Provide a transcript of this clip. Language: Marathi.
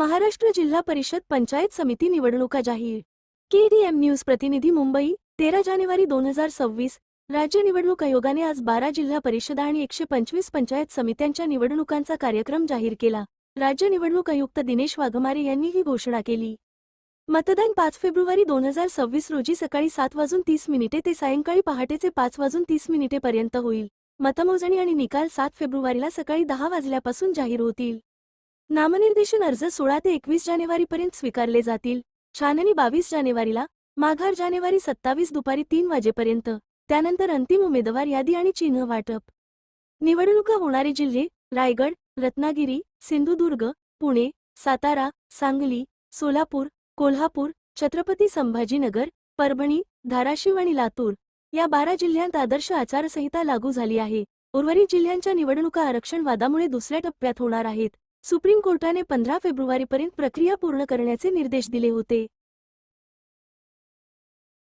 महाराष्ट्र जिल्हा परिषद पंचायत समिती निवडणुका जाहीर. केडीएम न्यूज प्रतिनिधी मुंबई तेरा जानेवारी दोन हजार सव्वीस राज्य निवडणूक आयोगाने आज बारा जिल्हा परिषदा आणि एकशे पंचवीस पंचायत समित्यांच्या निवडणुकांचा कार्यक्रम जाहीर केला. राज्य निवडणूक आयुक्त दिनेश वाघमारे यांनी ही घोषणा केली. मतदान पाच फेब्रुवारी दोन हजार सव्वीस रोजी सकाळी सात वाजून तीस मिनिटे ते सायंकाळी पहाटेचे पाच वाजून तीस मिनिटेपर्यंत होईल. मतमोजणी आणि निकाल सात फेब्रुवारीला सकाळी दहा वाजल्यापासून जाहीर होतील. नामनिर्देशन अर्ज सोळा ते एकवीस जानेवारीपर्यंत स्वीकारले जातील. छाननी बावीस जानेवारीला माघार जानेवारी सत्तावीस दुपारी तीन वाजेपर्यंत त्यानंतर अंतिम उमेदवार यादी आणि चिन्ह वाटप. निवडणुका होणारे जिल्हे रायगड रत्नागिरी सिंधुदुर्ग पुणे सातारा सांगली सोलापूर कोल्हापूर छत्रपती संभाजीनगर परभणी धाराशिव आणि लातूर. या बारा जिल्ह्यांत आदर्श आचारसंहिता लागू झाली आहे. उर्वरित जिल्ह्यांच्या निवडणुका आरक्षण वादामुळे दुसऱ्या टप्प्यात होणार आहेत. सुप्रीम कोर्टाने पंधरा फेब्रुवारीपर्यंत प्रक्रिया पूर्ण करण्याचे निर्देश दिले होते.